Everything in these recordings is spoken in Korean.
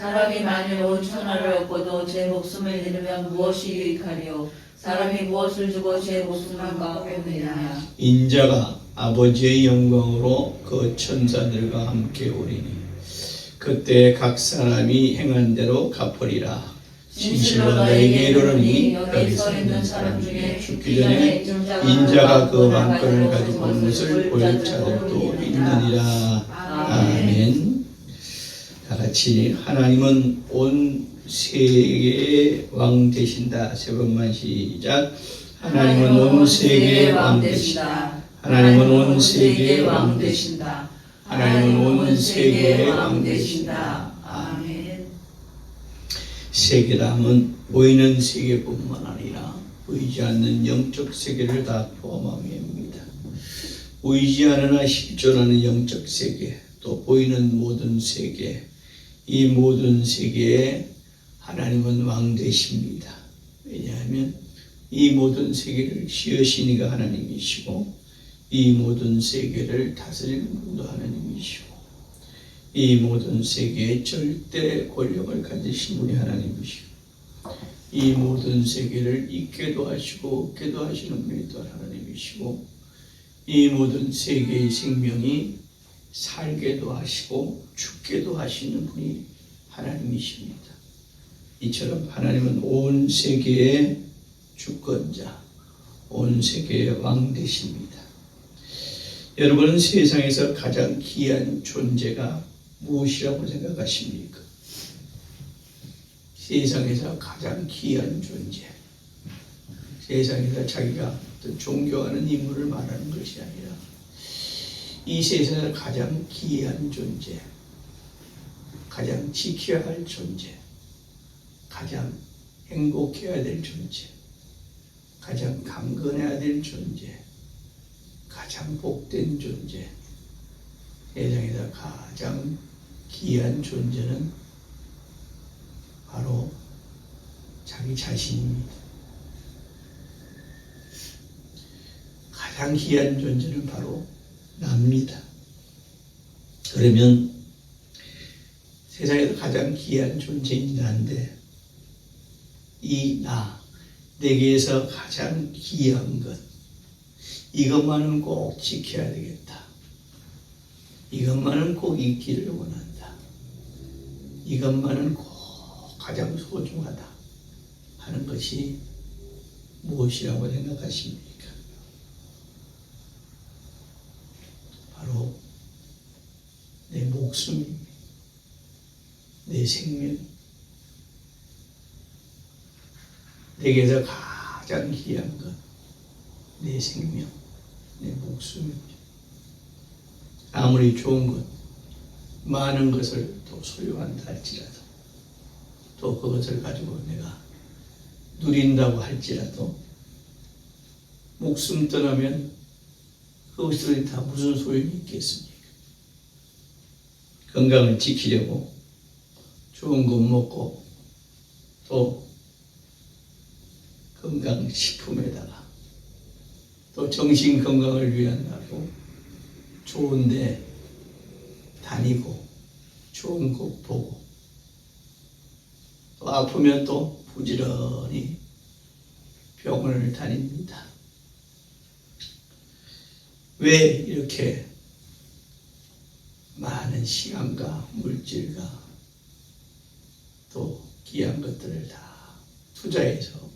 사람이 만일 온 천하를 얻고도 제 목숨을 잃으면 무엇이 유익하리요? 사람이 무엇을 주고 제 목숨을 갚겠느냐? 인자가 아버지의 영광으로 그 천사들과 함께 오리니 그때 각 사람이 행한 대로 갚으리라. 진실로 너에게 이르노니 여기 서 있는 사람 중에 죽기 전에 인자가 그 왕권을 가지고 온 것을 보일 자들도 있느니라. 아멘. 다 같이 하나님은 온 세계의 왕 되신다. 세 번만 시작. 하나님은 온 세계의 왕 되신다. 하나님은 온 세계의 왕 되신다. 하나님은 온 세계의 왕 되신다. 아멘. 세계라 하면 보이는 세계뿐만 아니라 보이지 않는 영적 세계를 다 포함함입니다. 보이지 않으나 실존하는 영적 세계, 또 보이는 모든 세계, 이 모든 세계에 하나님은 왕 되십니다. 왜냐하면 이 모든 세계를 지으시니가 하나님이시고 이 모든 세계를 다스리는 분도 하나님이시고 이 모든 세계의 절대 권력을 가지신 분이 하나님이시고 이 모든 세계를 있게도 하시고 없게도 하시는 분이 또 하나님이시고 이 모든 세계의 생명이 살게도 하시고 죽게도 하시는 분이 하나님이십니다. 이처럼 하나님은 온 세계의 주권자, 온 세계의 왕 되십니다. 여러분은 세상에서 가장 귀한 존재가 무엇이라고 생각하십니까? 세상에서 가장 귀한 존재. 세상에서 자기가 어떤 존경하는 인물을 말하는 것이 아니라 이 세상에서 가장 귀한 존재, 가장 지켜야 할 존재, 가장 행복해야 될 존재, 가장 강건해야 될 존재, 가장 복된 존재, 세상에서 가장 귀한 존재는 바로 자기 자신입니다. 가장 귀한 존재는 바로 납니다. 그러면 세상에서 가장 귀한 존재인 나인데 이 나, 내게서 가장 귀한 것 이것만은 꼭 지켜야 되겠다. 이것만은 꼭 있기를 원한다. 이것만은 꼭 가장 소중하다 하는 것이 무엇이라고 생각하십니까? 바로 내 목숨입니다. 내 생명. 내게서 가장 귀한 것, 내 생명, 내 목숨입니다. 아무리 좋은 것, 많은 것을 또 소유한다 할지라도, 또 그것을 가지고 내가 누린다고 할지라도, 목숨 떠나면 그것들이 다 무슨 소용이 있겠습니까? 건강을 지키려고 좋은 것 먹고 또 건강식품에다가 또 정신 건강을 위한다고 좋은데 다니고 좋은 곳 보고 또 아프면 또 부지런히 병원을 다닙니다. 왜 이렇게 많은 시간과 물질과 또 귀한 것들을 다 투자해서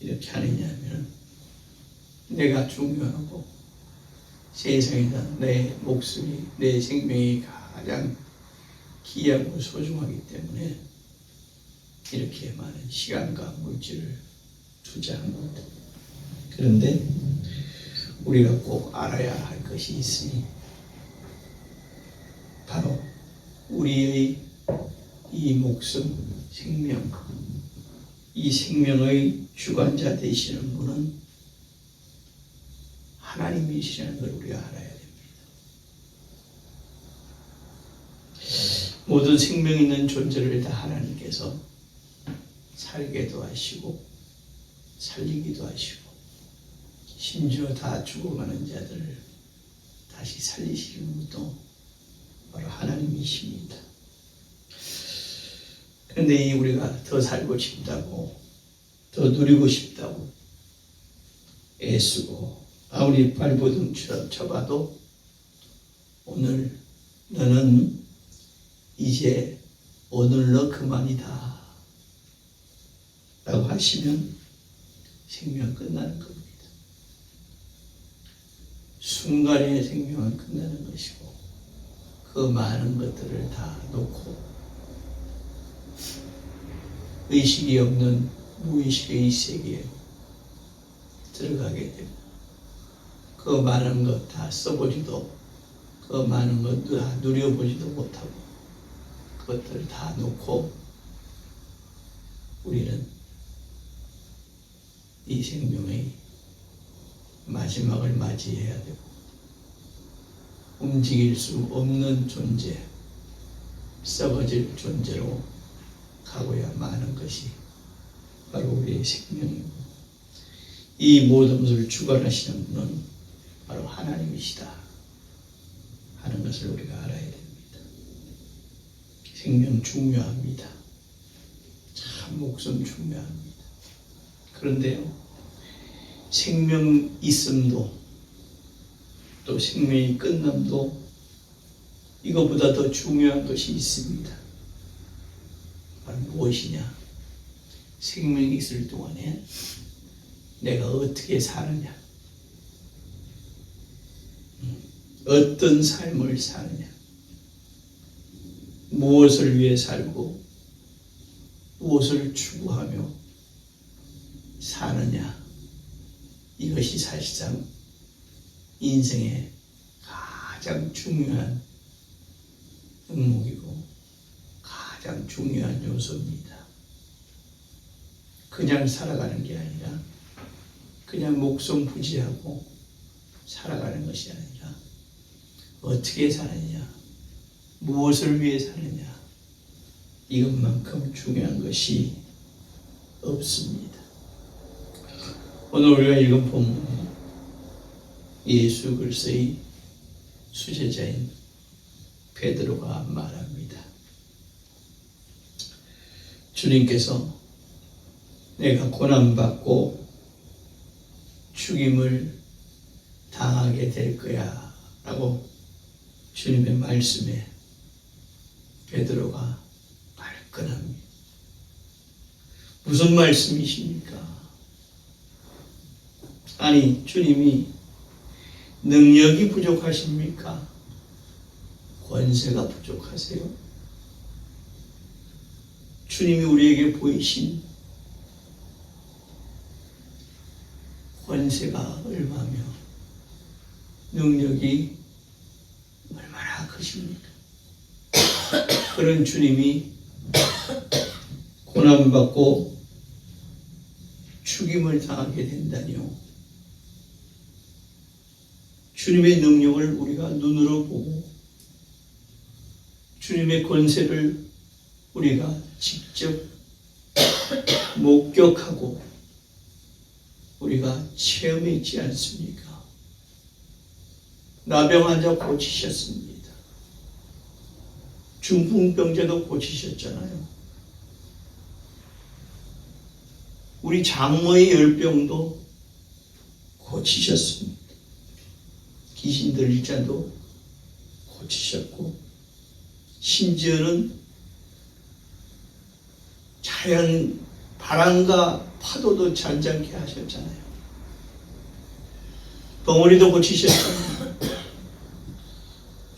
이렇게 하느냐면 내가 중요하고 세상에다 내 목숨이 내 생명이 가장 귀하고 소중하기 때문에 이렇게 많은 시간과 물질을 투자한 겁니다. 그런데 우리가 꼭 알아야 할 것이 있으니 바로 우리의 이 목숨, 생명, 이 생명의 주관자 되시는 분은 하나님이시라는 걸 우리가 알아야 됩니다. 모든 생명 있는 존재를 다 하나님께서 살게도 하시고 살리기도 하시고 심지어 다 죽어가는 자들을 다시 살리시는 분도 바로 하나님이십니다. 그런데 이 우리가 더 살고 싶다고 더 누리고 싶다고 애쓰고 아무리 발버둥처럼 쳐봐도 오늘 너는 이제 오늘로 그만이다 라고 하시면 생명 끝나는 겁니다. 순간의 생명은 끝나는 것이고 그 많은 것들을 다 놓고 의식이 없는 무의식의 이 세계에 들어가게 됩니다. 그 많은 것 다 써보지도 그 많은 것 다 누려보지도 못하고 그것들을 다 놓고 우리는 이 생명의 마지막을 맞이해야 되고 움직일 수 없는 존재, 썩어질 존재로 가고야 마는 것이 바로 우리의 생명이고 이 모든 것을 주관하시는 분은 바로 하나님이시다 하는 것을 우리가 알아야 됩니다. 생명 중요합니다. 참 목숨 중요합니다. 그런데요, 생명 있음도 또 생명이 끝남도 이거보다 더 중요한 것이 있습니다. 바로 무엇이냐? 생명이 있을 동안에 내가 어떻게 사느냐? 음, 어떤 삶을 사느냐? 무엇을 위해 살고 무엇을 추구하며 사느냐? 이것이 사실상 인생의 가장 중요한 항목이고 가장 중요한 요소입니다. 그냥 살아가는 게 아니라 그냥 목숨 부지하고 살아가는 것이 아니라 어떻게 사느냐, 무엇을 위해 사느냐 이것만큼 중요한 것이 없습니다. 오늘 우리가 읽은 본문은 예수 그리스도의 수제자인 베드로가 말합니다. 주님께서 내가 고난받고 죽임을 당하게 될 거야 라고 주님의 말씀에 베드로가 발끈합니다. 무슨 말씀이십니까? 아니 주님이 능력이 부족하십니까? 권세가 부족하세요? 주님이 우리에게 보이신 권세가 얼마며 능력이 얼마나 크십니까? 그런 주님이 고난받고 죽임을 당하게 된다니요. 주님의 능력을 우리가 눈으로 보고 주님의 권세를 우리가 직접 목격하고 우리가 체험했지 않습니까? 나병 환자 고치셨습니다. 중풍병자도 고치셨잖아요. 우리 장모의 열병도 고치셨습니다. 귀신 들릴 자도 고치셨고 심지어는 하얀 바람과 파도도 잔잔케 하셨잖아요. 벙어리도 고치셨잖아요.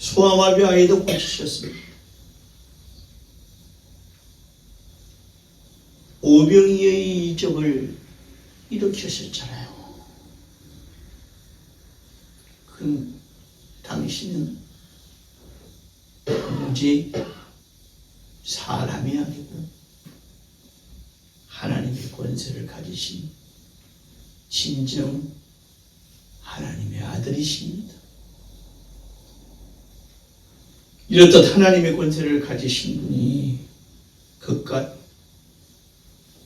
소아마비 아이도 고치셨습니다. 오병이의 이적을 일으키셨잖아요. 그 당신은 도무지 사람이 아니고 하나님의 권세를 가지신 진정 하나님의 아들이십니다. 이렇듯 하나님의 권세를 가지신 분이 그깟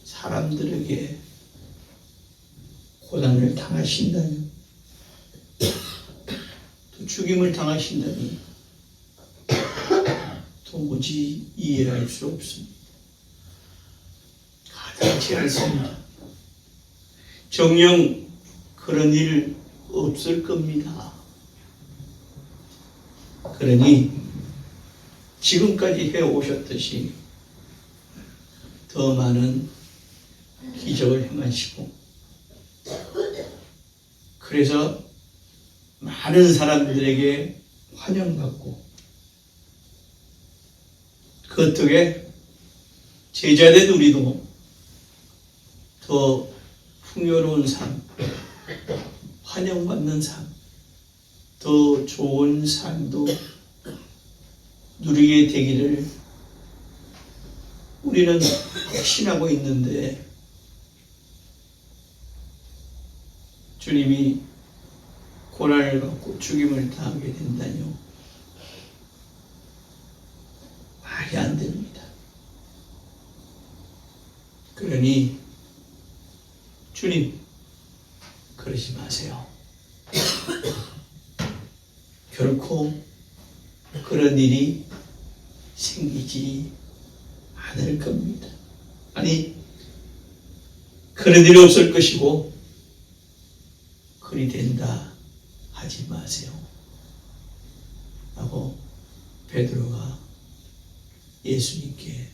사람들에게 고난을 당하신다니 또 죽임을 당하신다니 도무지 이해할 수 없습니다. 가능치 않습니다. 정녕 그런 일 없을 겁니다. 그러니 지금까지 해 오셨듯이 더 많은 기적을 행하시고 그래서 많은 사람들에게 환영받고 그 덕에 제자된 우리도 더 풍요로운 삶, 환영받는 삶, 더 좋은 삶도 누리게 되기를 우리는 확신하고 있는데 주님이 고난을 받고 죽임을 당하게 된다뇨. 말이 안 됩니다. 그러니 주님 그러지 마세요. 결코 그런 일이 생기지 않을 겁니다. 아니 그런 일이 없을 것이고 그리 된다 하지 마세요. 라고 베드로가 예수님께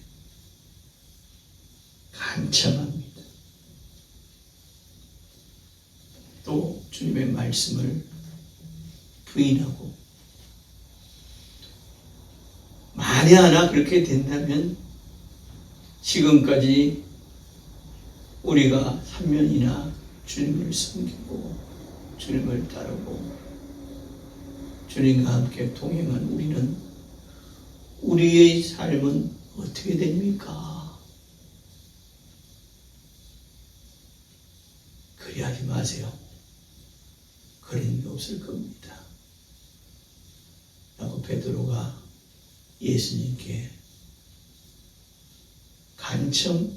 간청합니다. 또 주님의 말씀을 부인하고 만에 하나 그렇게 된다면 지금까지 우리가 3년이나 주님을 섬기고 주님을 따르고 주님과 함께 동행한 우리는 우리의 삶은 어떻게 됩니까? 그리 하지 마세요. 그런 게 없을 겁니다. 라고 베드로가 예수님께 간청합니다.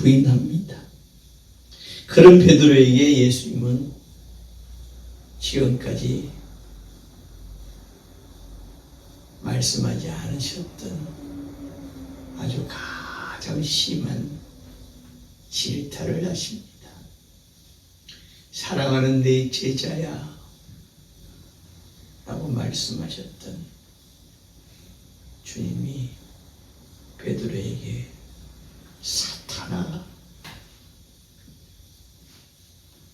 부인합니다. 그런 베드로에게 예수님은 지금까지 말씀하지 않으셨던 아주 가장 심한 질타를 하십니다. 사랑하는 내 제자야 라고 말씀하셨던 주님이 베드로에게 사 탄아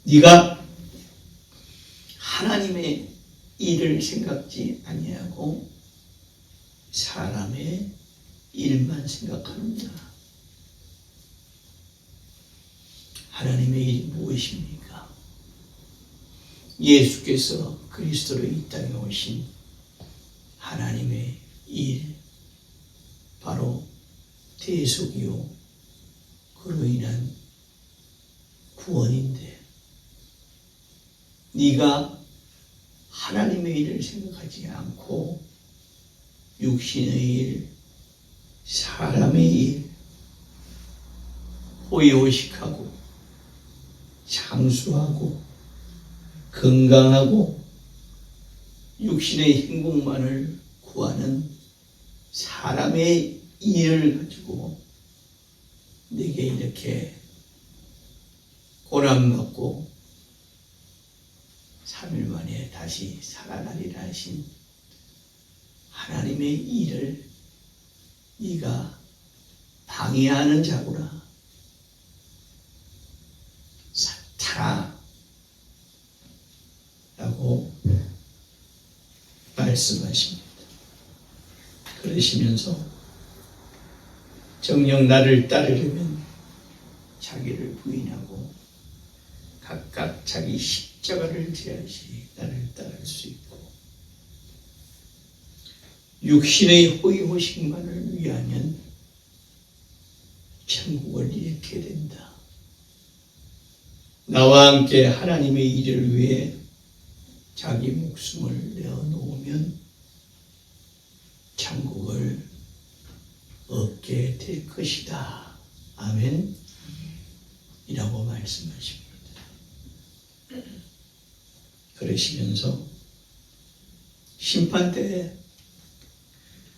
네가 하나님의 일을 생각지 아니하고 사람의 일만 생각하는다. 하나님의 일이 무엇입니까? 예수께서 그리스도로 이 땅에 오신 하나님의 일, 바로 대속이요. 그로 인한 구원인데, 네가 하나님의 일을 생각하지 않고 육신의 일, 사람의 일, 호의호식하고 장수하고 건강하고 육신의 행복만을 구하는 사람의 일을 가지고 내게 이렇게 고난 받고 3일 만에 다시 살아나리라 하신 하나님의 일을 네가 방해하는 자구나. 사탄아 라고 말씀하십니다. 그러시면서 정녕 나를 따르려면 자기를 부인하고 각각 자기 십자가를 지야지 나를 따를 수 있고 육신의 호의호식만을 위하면 천국을 잃게 된다. 나와 함께 하나님의 일을 위해 자기 목숨을 내어놓으면 천국을 얻게 될 것이다. 아멘. 이라고 말씀하십니다. 그러시면서 심판 때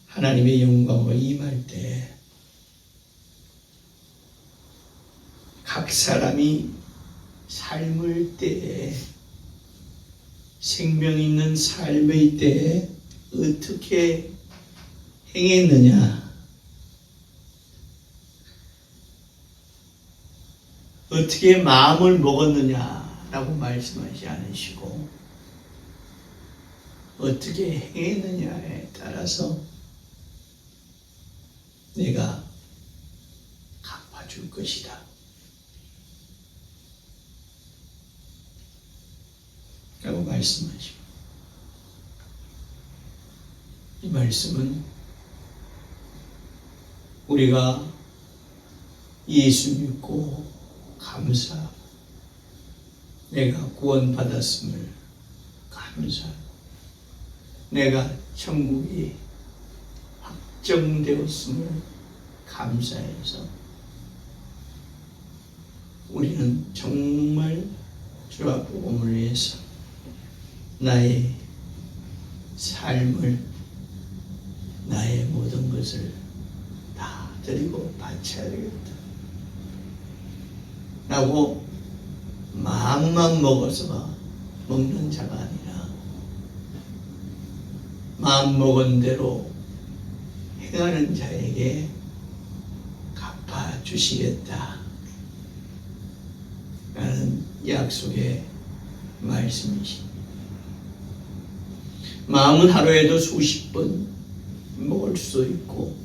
하나님의 영광으로 임할 때 각 사람이 삶을 때에 생명 있는 삶의 때에 어떻게 행했느냐 어떻게 마음을 먹었느냐라고 말씀하지 않으시고 어떻게 행했느냐에 따라서 내가 갚아줄 것이다. 라고 말씀하십니다. 이 말씀은 우리가 예수 믿고 감사하고 내가 구원받았음을 감사하고 내가 천국이 확정되었음을 감사해서 우리는 정말 주 앞 복음을 위해서 나의 삶을 나의 모든 것을 다 드리고 바쳐야 되겠다. 라고 마음만 먹어서 먹는 자가 아니라 마음 먹은 대로 행하는 자에게 갚아 주시겠다. 라는 약속의 말씀이십니다. 마음은 하루에도 수십 번 먹을 수도 있고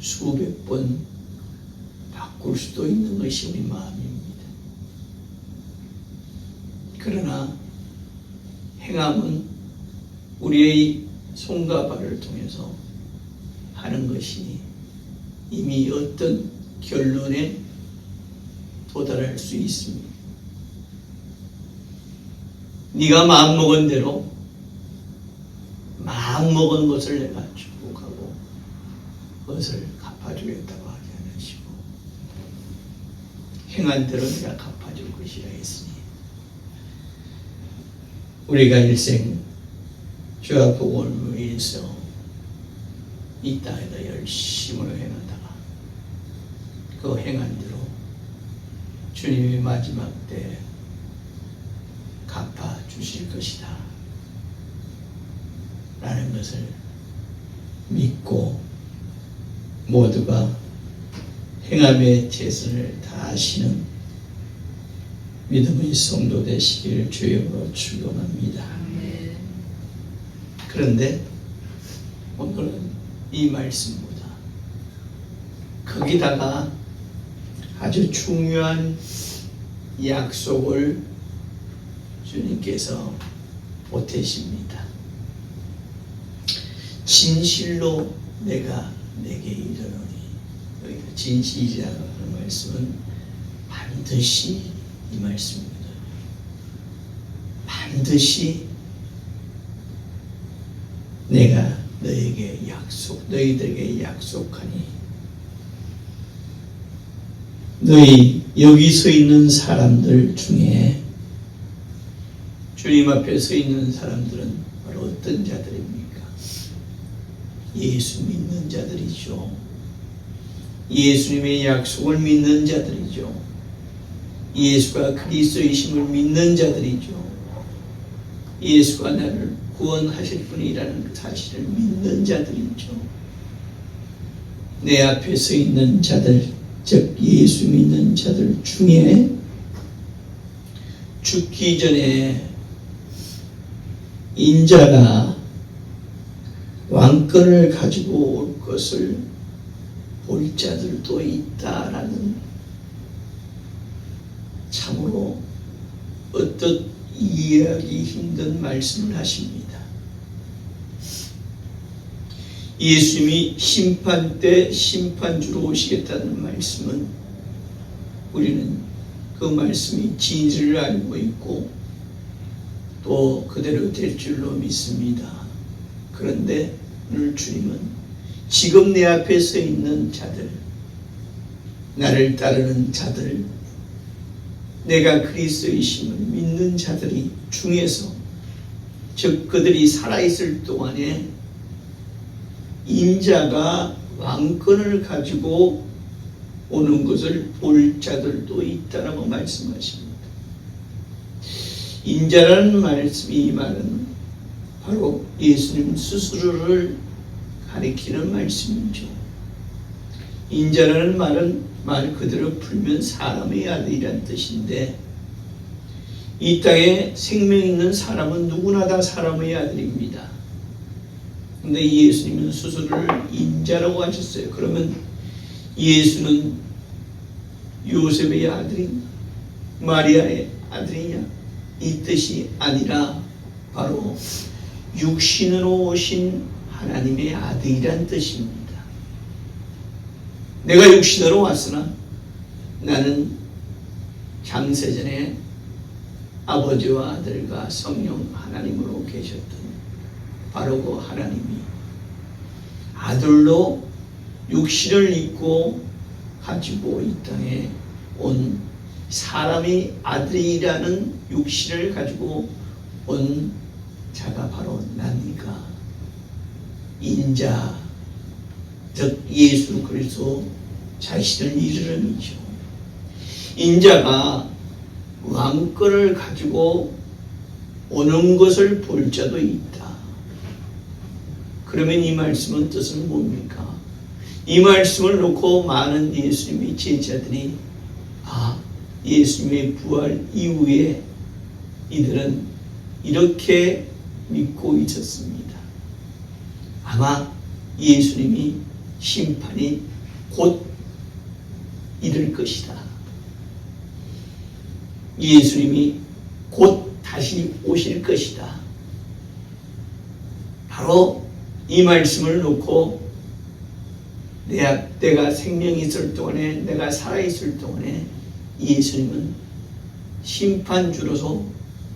수백 번 바꿀 수도 있는 것이 우리 마음입니다. 그러나 행함은 우리의 손과 발을 통해서 하는 것이니 이미 어떤 결론에 도달할 수 있습니다. 네가 마음 먹은 대로 마음 먹은 것을 내가 축복하고 그것을 갚아주겠다고 하지 않으시고 행한 대로 내가 갚아줄 것이라 했으니 우리가 일생 주와 복음을 위해서 이 땅에다 열심으로 행하다가 그 행한 대로 주님의 마지막 때 갚아 주실 것이다. 라는 것을 믿고 모두가 행함의 최선을 다하시는 믿음의 성도 되시기를 주여로 축원합니다. 그런데 오늘은 이 말씀보다 거기다가 아주 중요한 약속을 주님께서 보태십니다. 진실로 내가 내게 이르노니 여기가 진실이라는 말씀은 반드시 이 말씀입니다. 반드시 내가 너에게 약속, 너희들에게 약속하니 너희 여기 서 있는 사람들 중에 주님 앞에 서 있는 사람들은 바로 어떤 자들입니까? 예수 믿는 자들이죠. 예수님의 약속을 믿는 자들이죠. 예수가 그리스도이심을 믿는 자들이죠. 예수가 나를 구원하실 분이라는 사실을 믿는 자들이죠. 내 앞에 서 있는 자들, 즉 예수 믿는 자들 중에 죽기 전에 인자가 왕권을 가지고 올 것을 볼 자들도 있다라는 참으로 어떻 이해하기 힘든 말씀을 하십니다. 예수님이 심판 때 심판주로 오시겠다는 말씀은 우리는 그 말씀이 진실을 알고 있고 또 그대로 될 줄로 믿습니다. 그런데 오늘 주님은 지금 내 앞에 서 있는 자들, 나를 따르는 자들, 내가 그리스도이심을 믿는 자들이 중에서 즉 그들이 살아있을 동안에 인자가 왕권을 가지고 오는 것을 볼 자들도 있다라고 말씀하십니다. 인자라는 말씀, 이 말은 바로 예수님 스스로를 가리키는 말씀이죠. 인자라는 말은 말 그대로 풀면 사람의 아들이란 뜻인데 이 땅에 생명 있는 사람은 누구나 다 사람의 아들입니다. 근데 예수님은 스스로를 인자라고 하셨어요. 그러면 예수는 요셉의 아들이 마리아의 아들이냐? 이 뜻이 아니라 바로 육신으로 오신 하나님의 아들이란 뜻입니다. 내가 육신으로 왔으나 나는 장세전에 아버지와 아들과 성령 하나님으로 계셨던 바로 그 하나님이 아들로 육신을 입고 가지고 이 땅에 온 사람이 아들이라는 육신을 가지고 온 자가 바로 나니까 인자 즉 예수 그리스도 자신을 이르름이죠. 인자가 왕권을 가지고 오는 것을 볼 자도 있다. 그러면 이 말씀은 뜻은 뭡니까? 이 말씀을 놓고 많은 예수님의 제자들이 아 예수님의 부활 이후에 이들은 이렇게 믿고 있었습니다. 아마 예수님이 심판이 곧 이를 것이다. 예수님이 곧 다시 오실 것이다. 바로 이 말씀을 놓고 내, 내가 생명이 있을 동안에 내가 살아있을 동안에 예수님은 심판주로서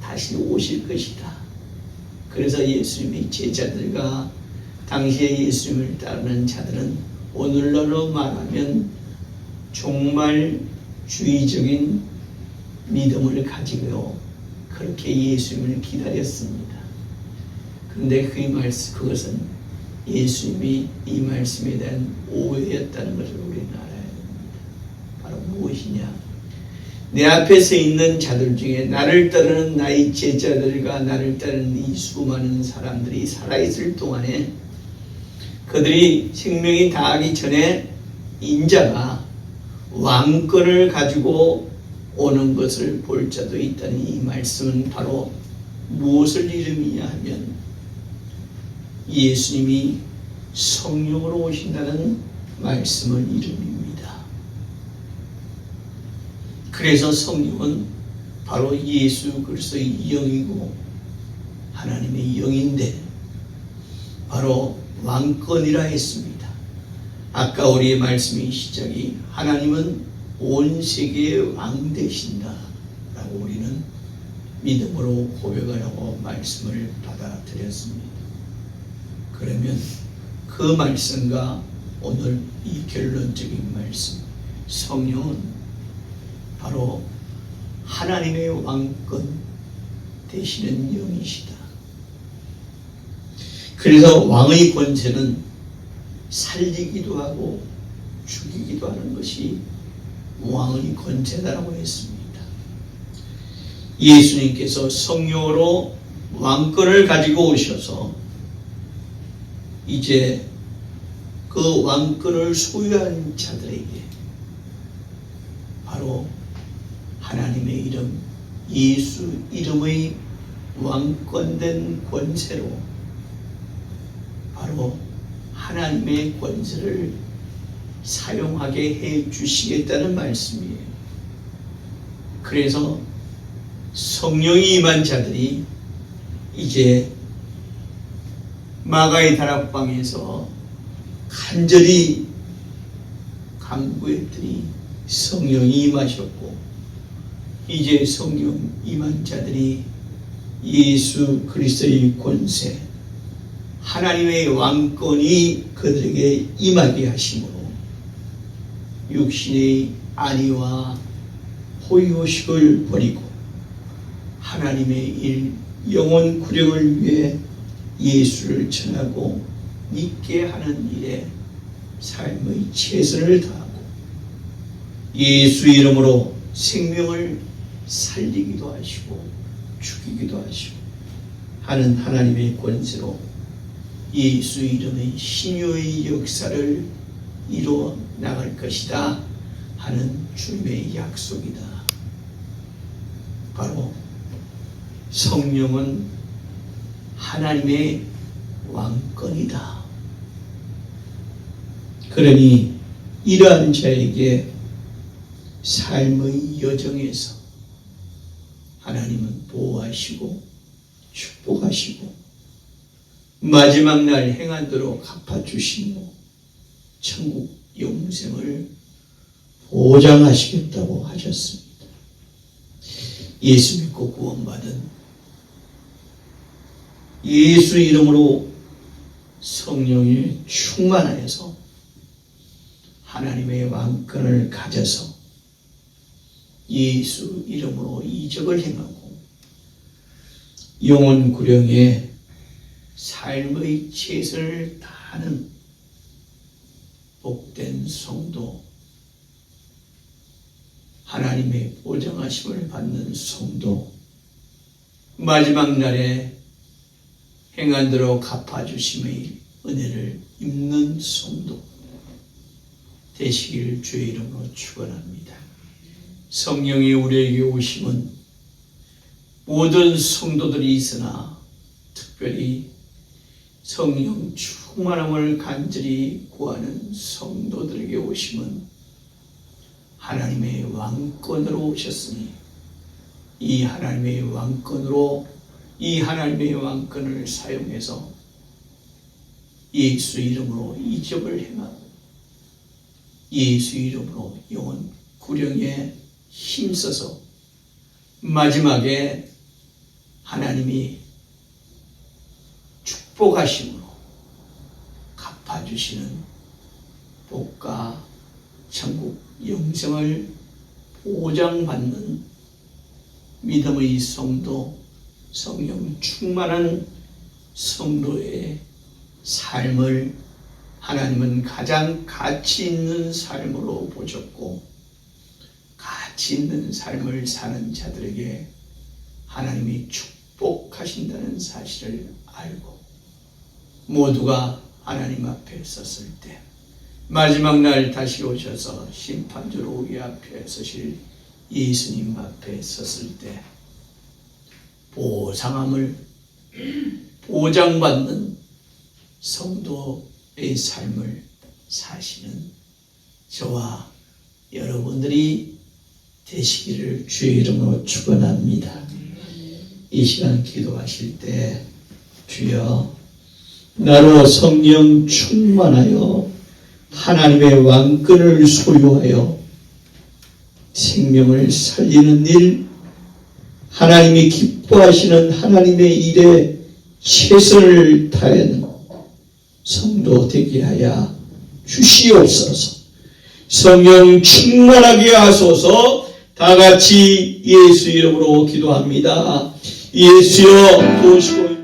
다시 오실 것이다. 그래서 예수님의 제자들과 당시에 예수님을 따르는 자들은 오늘날로 말하면 정말 주의적인 믿음을 가지고 그렇게 예수님을 기다렸습니다. 그런데 그 말씀 그것은 예수님이 이 말씀에 대한 오해였다는 것을 우리는 알아야 됩니다. 바로 무엇이냐? 내 앞에서 있는 자들 중에 나를 따르는 나의 제자들과 나를 따르는 이 수많은 사람들이 살아있을 동안에 그들이 생명이 다하기 전에 인자가 왕권을 가지고 오는 것을 볼 자도 있다는 이 말씀은 바로 무엇을 이름이냐 하면 예수님이 성령으로 오신다는 말씀을 이름입니다. 그래서 성령은 바로 예수 그리스도의 영이고 하나님의 영인데 바로 왕권이라 했습니다. 아까 우리의 말씀의 시작이 하나님은 온 세계의 왕 되신다 라고 우리는 믿음으로 고백하라고 말씀을 받아들였습니다. 그러면 그 말씀과 오늘 이 결론적인 말씀 성령은 바로 하나님의 왕권 되시는 영이시다. 그래서 왕의 권세는 살리기도 하고 죽이기도 하는 것이 왕의 권세다라고 했습니다. 예수님께서 성령으로 왕권을 가지고 오셔서 이제 그 왕권을 소유한 자들에게 바로 하나님의 이름 예수 이름의 왕권된 권세로 바로 하나님의 권세를 사용하게 해 주시겠다는 말씀이에요. 그래서 성령이 임한 자들이 이제 마가의 다락방에서 간절히 간구했더니 성령이 임하셨고 이제 성령 임한 자들이 예수 그리스도의 권세 하나님의 왕권이 그들에게 임하게 하심으로 육신의 안위와 호의호식을 버리고 하나님의 일 영원 구력을 위해 예수를 전하고 믿게 하는 일에 삶의 최선을 다하고 예수 이름으로 생명을 살리기도 하시고 죽이기도 하시고 하는 하나님의 권세로 예수 이름의 신유의 역사를 이루어 나갈 것이다 하는 주님의 약속이다. 바로 성령은 하나님의 왕권이다. 그러니 이러한 자에게 삶의 여정에서 하나님은 보호하시고 축복하시고 마지막 날 행한 대로 갚아주시고 천국 영생을 보장하시겠다고 하셨습니다. 예수 믿고 구원받은 예수 이름으로 성령이 충만하여서 하나님의 왕권을 가져서 예수 이름으로 이적을 행하고 영혼 구령에 삶의 최선을 다하는 복된 성도 하나님의 보장하심을 받는 성도 마지막 날에 행한 대로 갚아주심의 은혜를 입는 성도 되시기를 주의 이름으로 축원합니다. 성령이 우리에게 오심은 모든 성도들이 있으나 특별히 성령 충만함을 간절히 구하는 성도들에게 오심은 하나님의 왕권으로 오셨으니 이 하나님의 왕권으로 이 하나님의 왕권을 사용해서 예수 이름으로 이적을 행하고 예수 이름으로 영원 구령에 힘써서 마지막에 하나님이 축복하심으로 갚아주시는 복과 천국 영생을 보장받는 믿음의 성도, 성령 충만한 성도의 삶을 하나님은 가장 가치 있는 삶으로 보셨고, 가치 있는 삶을 사는 자들에게 하나님이 축복하신다는 사실을 알고, 모두가 하나님 앞에 섰을 때, 마지막 날 다시 오셔서 심판주로 우리 앞에 서실 예수님 앞에 섰을 때 보상함을 보장받는 성도의 삶을 사시는 저와 여러분들이 되시기를 주의 이름으로 축원합니다. 이 시간 기도하실 때 주여 나로 성령 충만하여 하나님의 왕권을 소유하여 생명을 살리는 일, 하나님이 기뻐하시는 하나님의 일에 최선을 다하는 성도 되게 하여 주시옵소서. 성령 충만하게 하소서. 다 같이 예수 이름으로 기도합니다. 예수여 도우시고